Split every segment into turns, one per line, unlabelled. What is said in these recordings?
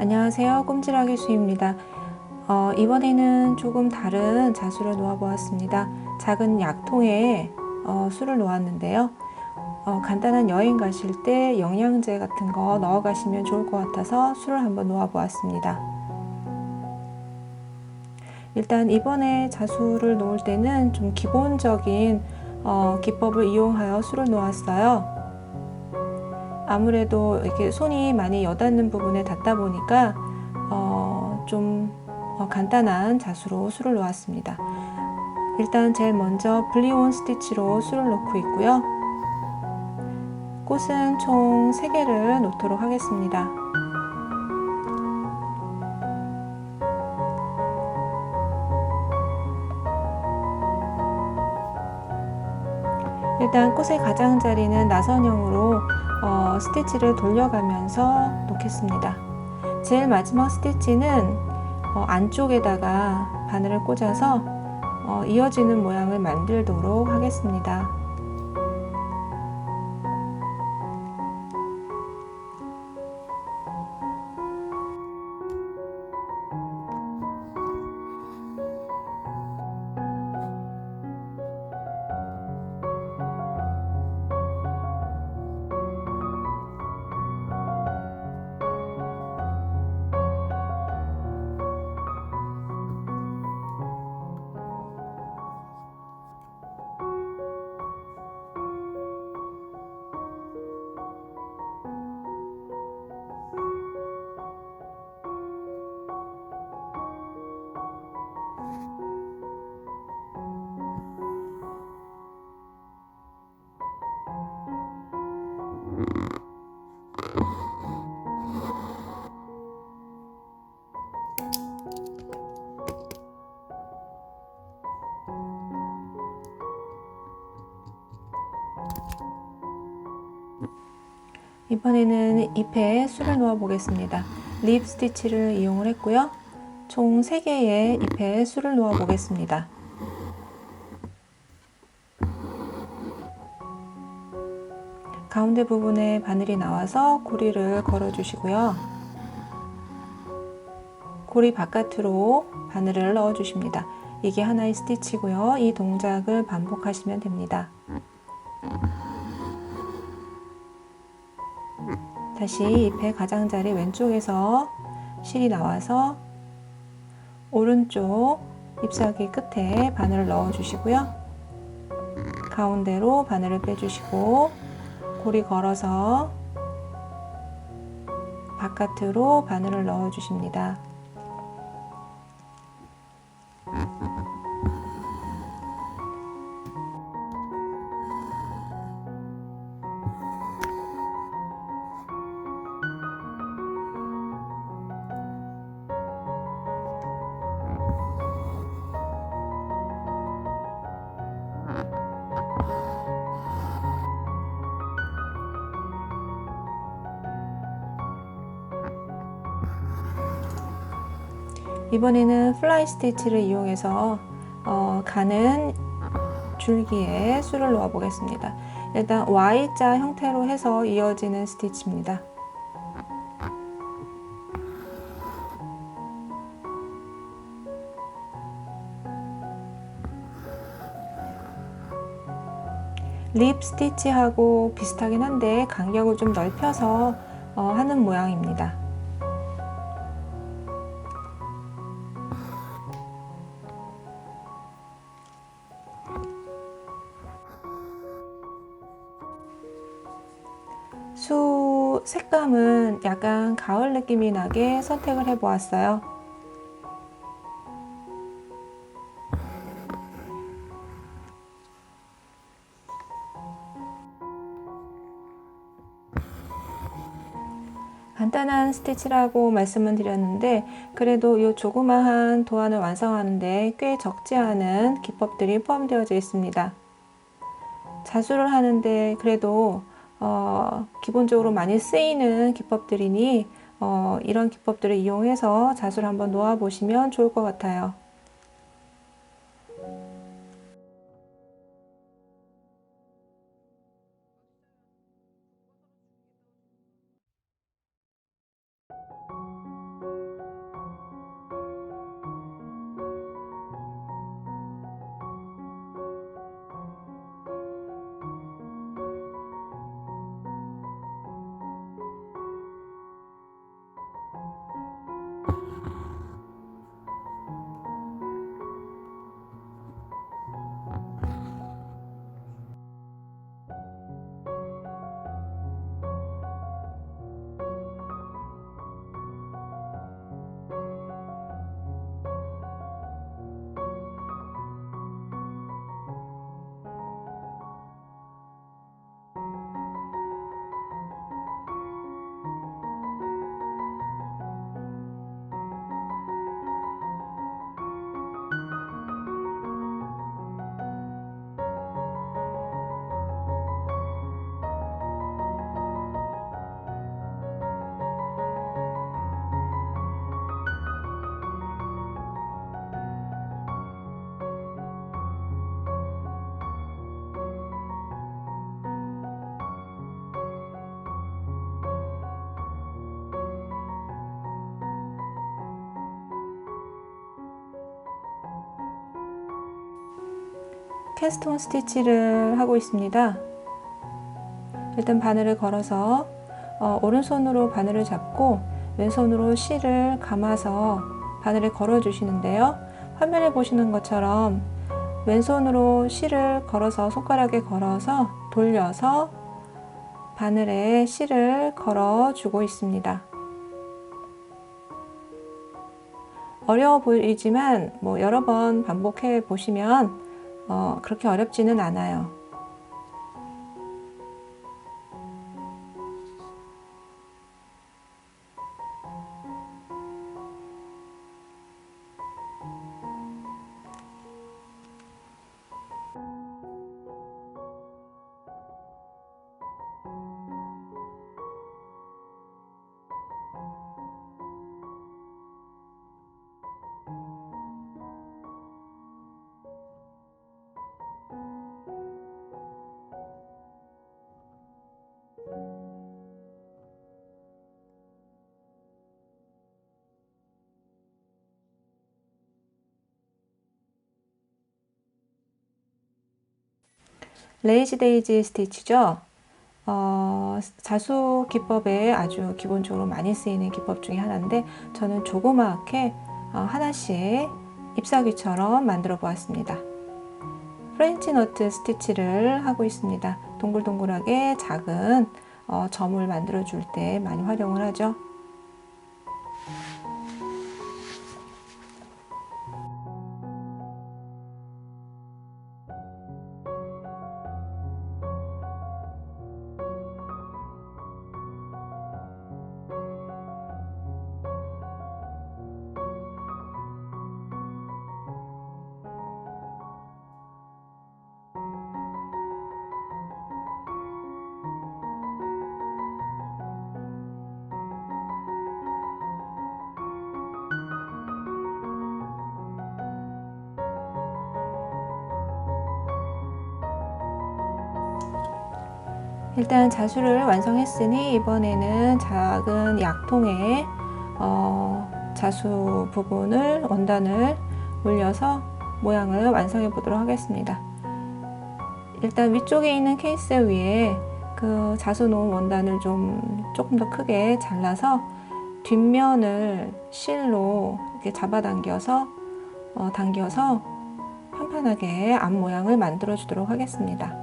안녕하세요. 꼼지락의 수입니다. 어, 이번에는 조금 다른 자수를 놓아 보았습니다. 작은 약통에 어, 술을 놓았는데요. 어, 간단한 여행 가실 때 영양제 같은 거 넣어 가시면 좋을 것 같아서 술을 한번 놓아 보았습니다. 일단 이번에 자수를 놓을 때는 좀 기본적인 어, 기법을 이용하여 술을 놓았어요. 아무래도 이렇게 손이 많이 여닿는 부분에 닿다 보니까 어, 좀 어, 간단한 자수로 술을 놓았습니다. 일단 제일 먼저 블리온 스티치로 술을 놓고 있고요. 꽃은 총 3개를 놓도록 하겠습니다. 일단 꽃의 가장자리는 나선형으로 어, 스티치를 돌려가면서 놓겠습니다. 제일 마지막 스티치는 어, 안쪽에다가 바늘을 꽂아서 어, 이어지는 모양을 만들도록 하겠습니다. 이번에는 잎에 술을 놓아 보겠습니다. 립 스티치를 이용을 했고요. 총 3개의 잎에 술을 놓아 보겠습니다. 가운데 부분에 바늘이 나와서 고리를 걸어 주시고요. 고리 바깥으로 바늘을 넣어 주십니다. 이게 하나의 스티치고요. 이 동작을 반복하시면 됩니다. 다시 잎의 가장자리 왼쪽에서 실이 나와서 오른쪽 잎사귀 끝에 바늘을 넣어 주시고요. 가운데로 바늘을 빼주시고 고리 걸어서 바깥으로 바늘을 넣어 주십니다. 이번에는 플라이 스티치를 이용해서 어, 가는 줄기에 술을 놓아 보겠습니다. 일단 Y자 형태로 해서 이어지는 스티치입니다. 립 스티치하고 비슷하긴 한데 간격을 좀 넓혀서 어, 하는 모양입니다. 수 색감은 약간 가을 느낌이 나게 선택을 해 보았어요. 간단한 스티치라고 말씀을 드렸는데 그래도 이 조그마한 도안을 완성하는데 꽤 적지 않은 기법들이 포함되어져 있습니다. 자수를 하는데 그래도 어, 기본적으로 많이 쓰이는 기법들이니 어, 이런 기법들을 이용해서 자수를 한번 놓아 보시면 좋을 것 같아요. 캐스톤 스티치를 하고 있습니다. 일단 바늘을 걸어서 어, 오른손으로 바늘을 잡고 왼손으로 실을 감아서 바늘을 걸어 주시는데요. 화면에 보시는 것처럼 왼손으로 실을 걸어서 손가락에 걸어서 돌려서 바늘에 실을 걸어 주고 있습니다. 어려워 보이지만 뭐 여러 번 반복해 보시면 어, 그렇게 어렵지는 않아요. 레이지 데이지 스티치죠. 어, 자수 기법에 아주 기본적으로 많이 쓰이는 기법 중에 하나인데 저는 조그맣게 어, 하나씩 잎사귀처럼 만들어 보았습니다. 프렌치 너트 스티치를 하고 있습니다. 동글동글하게 작은 어, 점을 만들어 줄 때 많이 활용을 하죠. 일단 자수를 완성했으니 이번에는 작은 약통에 어, 자수 부분을 원단을 올려서 모양을 완성해 보도록 하겠습니다. 일단 위쪽에 있는 케이스 위에 그 자수 놓은 원단을 좀 조금 더 크게 잘라서 뒷면을 실로 이렇게 잡아당겨서 어, 당겨서 편편하게 앞 모양을 만들어 주도록 하겠습니다.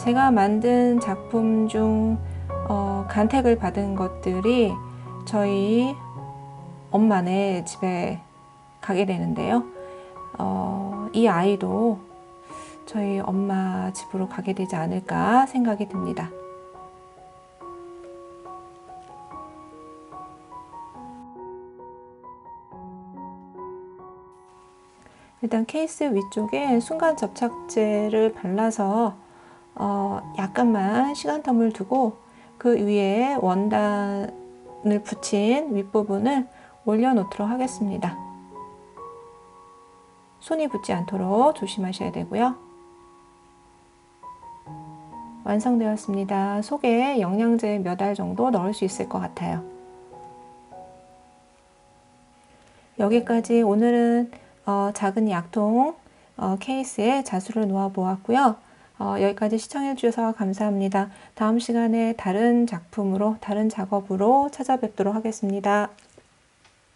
제가 만든 작품 중 어, 간택을 받은 것들이 저희 엄마네 집에 가게 되는데요. 어, 이 아이도 저희 엄마 집으로 가게 되지 않을까 생각이 듭니다. 일단 케이스 위쪽에 순간 접착제를 발라서 어, 약간만 시간텀을 두고 그 위에 원단을 붙인 윗부분을 올려놓도록 하겠습니다. 손이 붙지 않도록 조심하셔야 되고요. 완성되었습니다. 속에 영양제 몇 알 정도 넣을 수 있을 것 같아요. 여기까지 오늘은 어, 작은 약통 어, 케이스에 자수를 놓아 보았고요. 어, 여기까지 시청해 주셔서 감사합니다. 다음 시간에 다른 작품으로, 다른 작업으로 찾아뵙도록 하겠습니다.